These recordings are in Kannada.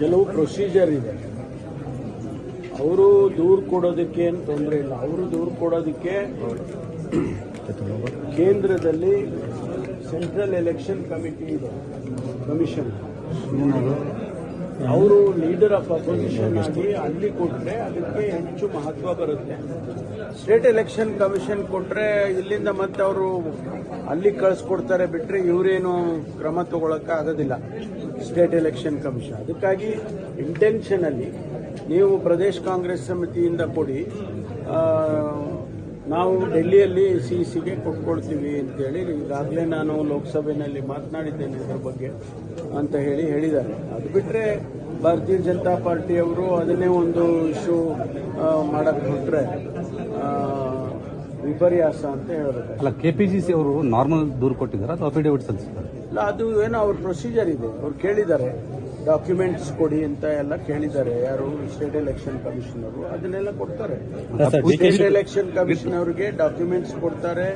ಕೆಲವು ಪ್ರೊಸೀಜರ್ ಇದೆ. ಅವರು ದೂರು ಕೊಡೋದಕ್ಕೆ ಏನು ತೊಂದರೆ ಇಲ್ಲ. ಅವರು ದೂರು ಕೊಡೋದಕ್ಕೆ ಕೇಂದ್ರದಲ್ಲಿ ಸೆಂಟ್ರಲ್ ಎಲೆಕ್ಷನ್ ಕಮಿಟಿ ಇದೆ. ಕಮಿಷನ್ ಅವರು ಲೀಡರ್ ಆಫ್ ಅಪೋಸಿಷನ್ ಆಗಿ ಅಲ್ಲಿ ಕೊಟ್ಟರೆ ಅದಕ್ಕೆ ಹೆಚ್ಚು ಮಹತ್ವ ಬರುತ್ತೆ. ಸ್ಟೇಟ್ ಎಲೆಕ್ಷನ್ ಕಮಿಷನ್ ಕೊಟ್ಟರೆ ಇಲ್ಲಿಂದ ಮತ್ತೆ ಅವರು ಅಲ್ಲಿ ಕಳಿಸ್ಕೊಡ್ತಾರೆ ಬಿಟ್ಟರೆ ಇವರೇನು ಕ್ರಮ ತಗೊಳಕ್ಕೆ ಆಗೋದಿಲ್ಲ. State election commission. ಅದಕ್ಕಾಗಿ ಇಂಟೆನ್ಷನಲ್ಲಿ ನೀವು ಪ್ರದೇಶ್ ಕಾಂಗ್ರೆಸ್ ಸಮಿತಿಯಿಂದ ಕೊಡಿ ನಾವು ಡೆಲ್ಲಿಯಲ್ಲಿ ಸಿ ಸಿಗೆ ಕೊಟ್ಕೊಳ್ತೀವಿ ಅಂತೇಳಿ ಈಗಾಗಲೇ ನಾನು ಲೋಕಸಭೆಯಲ್ಲಿ ಮಾತನಾಡಿದ್ದೇನೆ ಇದರ ಬಗ್ಗೆ ಅಂತ ಹೇಳಿ ಹೇಳಿದ್ದಾರೆ. ಅದು ಬಿಟ್ಟರೆ ಭಾರತೀಯ ಜನತಾ ಪಾರ್ಟಿಯವರು ಅದನ್ನೇ ಒಂದು ಇಶ್ಯೂ ಮಾಡಕ್ಕೆ ಬಿಟ್ಟರೆ ವಿಪರ್ಯಾಸ ಅಂತ ಹೇಳಬೇಕು ಅಲ್ಲ ಕೆಪಿಸಿಸಿ ಅವರು ನಾರ್ಮಲ್ ದೂರು ಕೊಟ್ಟಿದ್ದಾರೆ ಅಥವಾ ಅಫಿಡೇವಿಟ್ ಸಲ್ಲಿಸಿದ್ದಾರೆ? ಇಲ್ಲ ಅದು ಏನೋ ಅವ್ರ ಪ್ರೊಸೀಜರ್ ಇದೆ. ಅವ್ರು ಕೇಳಿದ್ದಾರೆ. ಡಾಕ್ಯುಮೆಂಟ್ಸ್ ಕೊಡಿ ಅಂತ ಎಲ್ಲ ಕೇಳಿದ್ದಾರೆ. ಯಾರು ಸ್ಟೇಟ್ ಎಲೆಕ್ಷನ್ ಕಮಿಷನರು ಅದನ್ನೆಲ್ಲ ಕೊಡ್ತಾರೆ. ಸ್ಟೇಟ್ ಎಲೆಕ್ಷನ್ ಕಮಿಷನ್ ಅವರಿಗೆ ಡಾಕ್ಯುಮೆಂಟ್ಸ್ ಕೊಡ್ತಾರೆ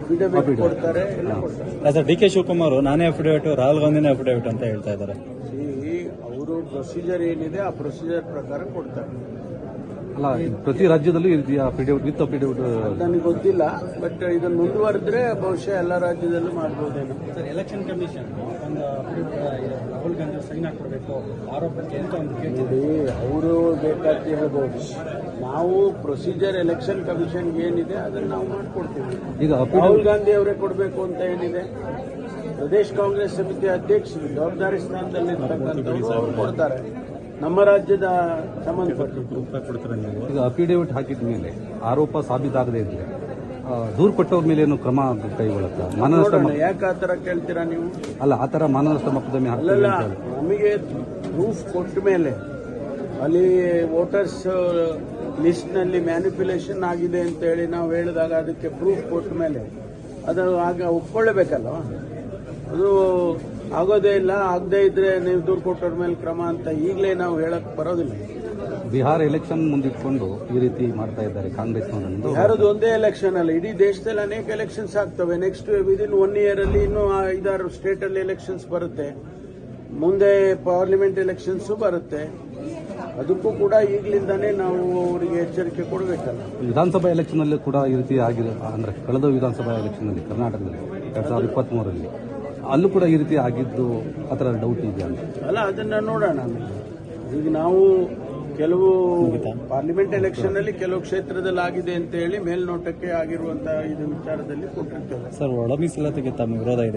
ಅಫಿಡವಿಟ್ ಕೊಡ್ತಾರೆ ಎಲ್ಲ ಕೊಡ್ತಾರೆ. ಸರ್ ಡಿ ಕೆ ಶಿವಕುಮಾರ್ ನಾನೇ ಅಫಿಡವಿಟ್ ರಾಹುಲ್ ಗಾಂಧಿನೇ ಅಫಿಡವಿಟ್ ಅಂತ ಹೇಳ್ತಾ ಇದ್ದಾರೆ. ಅವರು ಪ್ರೊಸೀಜರ್ ಏನಿದೆ ಆ ಪ್ರೊಸೀಜರ್ ಪ್ರಕಾರ ಕೊಡ್ತಾರೆ. ಅಲ್ಲ ಪ್ರತಿ ರಾಜ್ಯದಲ್ಲೂ ಈ ರೀತಿಯ ಅಫಿಡೇವಿಟ್ ವಿತ್ ಪಿಡಿಔಟ್ ನನಗೆ ಗೊತ್ತಿಲ್ಲ ಬಟ್ ಇದನ್ನು ಮುಂದುವರೆದ್ರೆ ಬಹುಶಃ ಎಲ್ಲ ರಾಜ್ಯದಲ್ಲೂ ಮಾಡ್ಬೋದೇನೋ. ಸರ್ ಎಲೆಕ್ಷನ್ ಕಮಿಷನ್ ಒಂದು ರಾಹುಲ್ ಗಾಂಧಿ ಸೈನ್ ಹಾಕೊಡ್ಬೇಕು ಆರೋಪಕ್ಕೆ ಅಂತ ಒಂದು ಅವರು ಬೇಕಾಗಿ ಹೇಳ್ಬೋದು ನಾವು ಪ್ರೊಸೀಜರ್ ಎಲೆಕ್ಷನ್ ಕಮಿಷನ್ ಏನಿದೆ ಅದನ್ನು ನಾವು ಮಾಡಿಕೊಡ್ತೀವಿ. ಈಗ ರಾಹುಲ್ ಗಾಂಧಿ ಅವರೇ ಕೊಡಬೇಕು ಅಂತ ಏನಿದೆ? ಪ್ರದೇಶ್ ಕಾಂಗ್ರೆಸ್ ಸಮಿತಿ ಅಧ್ಯಕ್ಷರು ಜವಾಬ್ದಾರಿ ಸ್ಥಾನದಲ್ಲಿ ಅವ್ರು ಕೊಡ್ತಾರೆ. ನಮ್ಮ ರಾಜ್ಯದ ಸಂಬಂಧಪಟ್ಟು ಕೊಡ್ತಾರೆ ನೀವು ಈಗ ಅಫಿಡೇವಿಟ್ ಹಾಕಿದ ಮೇಲೆ ಆರೋಪ ಸಾಬೀತಾಗದೇ ಇದ್ರೆ ದೂರ್ ಕೊಟ್ಟವ್ರ ಮೇಲೆ ಏನು ಕ್ರಮ ಕೈಗೊಳ್ಳುತ್ತಾ? ಮಾನನಷ್ಟ ಯಾಕೆ ಆ ಥರ ಕೇಳ್ತೀರಾ ನೀವು? ಅಲ್ಲ ಆ ಥರ ಮಾನನಷ್ಟ ಮೊಕದ್ದಮೆ ಅಲ್ಲಲ್ಲ ನಮಗೆ ಪ್ರೂಫ್ ಕೊಟ್ಟ ಮೇಲೆ ಅಲ್ಲಿ ವೋಟರ್ಸ್ ಲಿಸ್ಟ್ನಲ್ಲಿ ಮ್ಯಾನಿಪ್ಯುಲೇಷನ್ ಆಗಿದೆ ಅಂತ ಹೇಳಿ ನಾವು ಹೇಳಿದಾಗ ಅದಕ್ಕೆ ಪ್ರೂಫ್ ಕೊಟ್ಟ ಮೇಲೆ ಅದು ಆಗ ಒಪ್ಕೊಳ್ಳಬೇಕಲ್ವ? ಅದು ಆಗೋದೇ ಇಲ್ಲ ಆಗದೇ ಇದ್ರೆ ನೀವು ದೂರು ಕೊಟ್ಟವ್ರ ಮೇಲೆ ಕ್ರಮ ಅಂತ ಈಗಲೇ ನಾವು ಹೇಳಕ್ ಬರೋದಿಲ್ಲ. ಬಿಹಾರ ಎಲೆಕ್ಷನ್ ಮುಂದಿಟ್ಕೊಂಡು ಈ ರೀತಿ ಮಾಡ್ತಾ ಇದ್ದಾರೆ ಕಾಂಗ್ರೆಸ್ ಯಾರದು ಒಂದೇ ಎಲೆಕ್ಷನ್ ಅಲ್ಲ ಇಡೀ ದೇಶದಲ್ಲಿ ಅನೇಕ ಎಲೆಕ್ಷನ್ಸ್ ಆಗ್ತವೆ. ನೆಕ್ಸ್ಟ್ ವಿದಿನ್ ಒನ್ ಇಯರ್ ಅಲ್ಲಿ ಇನ್ನೂ ಐದಾರು ಸ್ಟೇಟ್ ಅಲ್ಲಿ ಎಲೆಕ್ಷನ್ಸ್ ಬರುತ್ತೆ. ಮುಂದೆ ಪಾರ್ಲಿಮೆಂಟ್ ಎಲೆಕ್ಷನ್ಸ್ ಬರುತ್ತೆ. ಅದಕ್ಕೂ ಕೂಡ ಈಗಲಿಂದಾನೇ ನಾವು ಅವರಿಗೆ ಎಚ್ಚರಿಕೆ ಕೊಡಬೇಕಲ್ಲ. ವಿಧಾನಸಭಾ ಎಲೆಕ್ಷನ್ ಅಲ್ಲಿ ಕೂಡ ಈ ರೀತಿ ಆಗಿದೆ. ಅಂದ್ರೆ ಕಳೆದ ವಿಧಾನಸಭಾ ಎಲೆಕ್ಷನ್ ಅಲ್ಲಿ ಕರ್ನಾಟಕದಲ್ಲಿ ಎರಡ್ ಸಾವಿರದ ಇಪ್ಪತ್ತ್ ಮೂರರಲ್ಲಿ ಅಲ್ಲೂ ಕೂಡ ಈ ರೀತಿ ಆಗಿದ್ದು ಆ ಥರ ಡೌಟ್ ಇದೆಯಾ? ಅಂತ ಅಲ್ಲ ಅದನ್ನ ನೋಡೋಣ. ಈಗ ನಾವು ಕೆಲವು ಪಾರ್ಲಿಮೆಂಟ್ ಎಲೆಕ್ಷನ್ ಅಲ್ಲಿ ಕೆಲವು ಕ್ಷೇತ್ರದಲ್ಲಿ ಆಗಿದೆ ಅಂತ ಹೇಳಿ ಮೇಲ್ನೋಟಕ್ಕೆ ಆಗಿರುವಂತಹ ಇದು ವಿಚಾರದಲ್ಲಿ ಕೊಟ್ಟಿರ್ತೇವೆ. ಸರ್ ಒಳ ಮೀಸಲಾತಿಗೆ ತಮ್ಮ ವಿರೋಧ ಇದೆ.